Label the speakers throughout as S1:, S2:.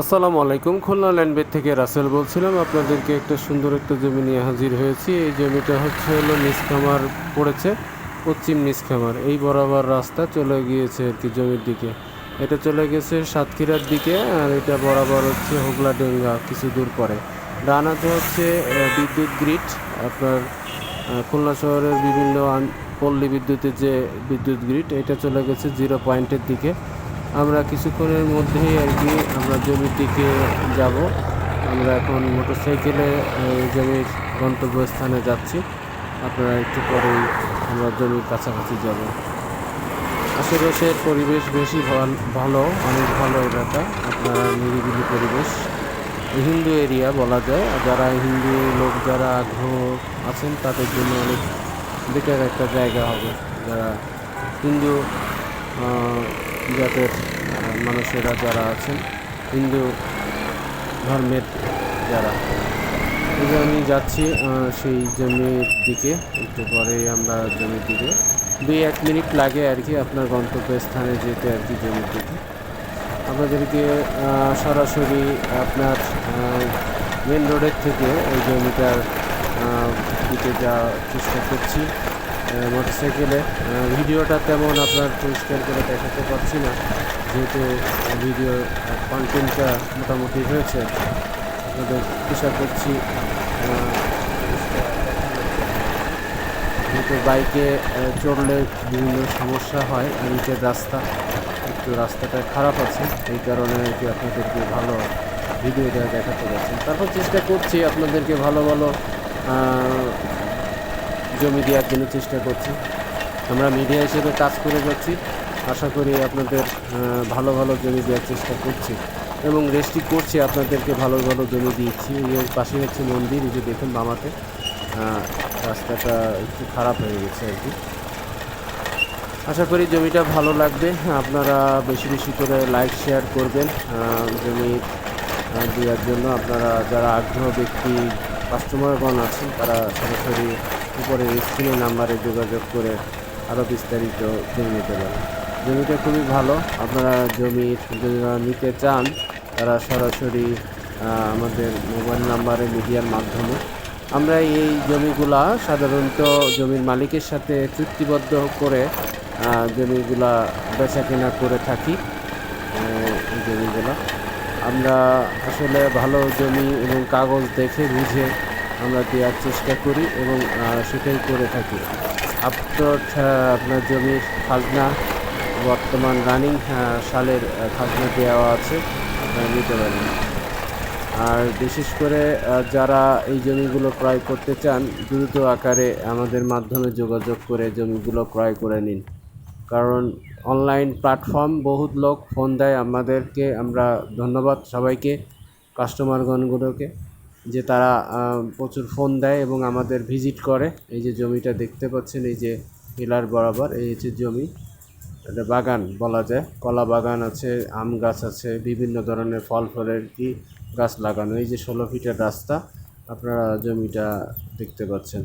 S1: আসসালামু আলাইকুম। খুলনা ল্যান্ডবেড থেকে রাসেল বলছিলাম, আপনাদেরকে একটা সুন্দর একটা জমি নিয়ে হাজির হয়েছি। এই জমিটা হচ্ছে হলো নিষ্কামার পড়েছে, পশ্চিম নিষ্কামার এই বরাবর রাস্তা চলে গিয়েছে আর কি জমির দিকে। এটা চলে গেছে সাতক্ষীরার দিকে, আর এটা বরাবর হচ্ছে হোগলা ডেঙ্গা, কিছু দূর পরে। ডানাতে হচ্ছে বিদ্যুৎ গ্রিড। আপনার খুলনা শহরের বিভিন্ন পল্লী বিদ্যুতের যে বিদ্যুৎ গ্রিড, এটা চলে গেছে জিরো পয়েন্টের দিকে। আমরা কিছুক্ষণের মধ্যেই আর কি আমরা জমির দিকে যাব। আমরা এখন মোটরসাইকেলে জমির গন্তব্যস্থানে যাচ্ছি। আপনারা একটু পরেই আমরা জমির কাছাকাছি যাব। আশেপাশের পরিবেশ বেশি ভাল- অনেক ভালো এলাকা। আপনারা নিরিবিলি পরিবেশ। হিন্দু এরিয়া বলা যায়। যারা হিন্দু লোক, যারা আগ্রহ আছেন, তাদের জন্য অনেক বেকার একটা জায়গা হবে। যারা হিন্দু জাতের মানুষেরা যারা আছেন, হিন্দু ধর্মের যারা। এই আমি যাচ্ছি সেই জমির দিকে, একটু পরে আমরা জমির দিকে। দুই এক মিনিট লাগে আর কি আপনার গন্তব্যস্থানে যেতে আর কি জমির দিকে। আপনাদেরকে সরাসরি আপনার মেন রোডের থেকে ওই জমিটার দিকে যাওয়ার চেষ্টা করছি। মোটরসাইকেলে ভিডিওটা তেমন আপনার পরিষ্কার করে দেখাতে পারছি না। যেহেতু ভিডিও কন্টেন্টটা মোটামুটি হয়েছে, আপনাদের চেষ্টা করছি যেহেতু বাইকে চড়লে বিভিন্ন সমস্যা হয় নিচের রাস্তা, একটু রাস্তাটা খারাপ আছে, এই কারণে আর কি আপনাদেরকে ভালো ভিডিও দেওয়া দেখাতে পারছেন তারপর চেষ্টা করছি আপনাদেরকে ভালো ভালো জমি দেওয়ার জন্য চেষ্টা করছি। আমরা মিডিয়া হিসেবে কাজ করে যাচ্ছি। আশা করি আপনাদের ভালো ভালো জমি দেওয়ার চেষ্টা করছি। এবং রেস্ট্রি করছি, আপনাদেরকে ভালো ভালো জমি দিচ্ছি এর পাশে হচ্ছে মন্দির, এই যে দেখুন বামাতে। রাস্তাটা একটু খারাপ হয়ে গেছে আর কি। আশা করি জমিটা ভালো লাগবে। আপনারা বেশি বেশি করে লাইক, শেয়ার করবেন। জমি দেওয়ার জন্য আপনারা যারা আগ্রহ ব্যক্তি, কাস্টমারগণ আছেন, তারা সরাসরি উপরে স্ক্রিনের নাম্বারে যোগাযোগ করে আরও বিস্তারিত জমি নিতে পারেন। জমিটা খুবই ভালো। আপনারা জমি যদি নিতে চান, তারা সরাসরি আমাদের মোবাইল নাম্বারে মিডিয়ার মাধ্যমে। আমরা এই জমিগুলা সাধারণত জমির মালিকের সাথে চুক্তিবদ্ধ করে জমিগুলা বেচা কেনা করে থাকি জমিগুলা। আমরা আসলে ভালো জমি এবং কাগজ দেখে বুঝে আমরা দেওয়ার চেষ্টা করি এবং সেটাই করে থাকি। আপনার আপনার জমির খাজনা, বর্তমান রানিং সালের খাজনা দেওয়া আছে নিতে পারেন। আর বিশেষ করে যারা এই জমিগুলো ক্রয় করতে চান, দ্রুত আকারে আমাদের মাধ্যমে যোগাযোগ করে জমিগুলো ক্রয় করে নিন। কারণ অনলাইন প্ল্যাটফর্ম বহুত লোক ফোন দেয় আমাদেরকে, আমরা ধন্যবাদ সবাইকে, কাস্টমারগণগুলোকে। যে তারা প্রচুর ফোন দেয় এবং আমাদের ভিজিট করে। এই যে জমিটা দেখতে পাচ্ছেন, এই যে পিলার বরাবর, এই হচ্ছে জমি। এটা বাগান বলা যায়। কলা বাগান আছে, আম গাছ আছে, বিভিন্ন ধরনের ফল ফলের কি গাছ লাগানো। এই যে ষোলো ফিটের রাস্তা, আপনারা জমিটা দেখতে পাচ্ছেন।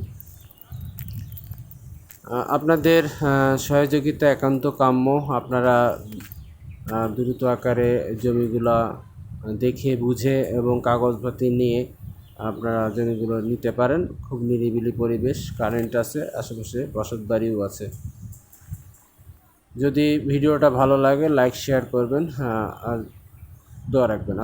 S1: আপনাদের সহযোগিতা একান্ত কাম্য। আপনারা দ্রুত আকারে জমিগুলা দেখে, বুঝে এবং কাগজপাতি নিয়ে আপনারা জমিগুলো নিতে পারেন। খুব নিরিবিলি পরিবেশ কারেন্ট আছে, আশেপাশে বসত বাড়িও আছে। যদি ভিডিওটা ভালো লাগে লাইক শেয়ার করবেন হ্যাঁ আর দোয়া রাখবেন।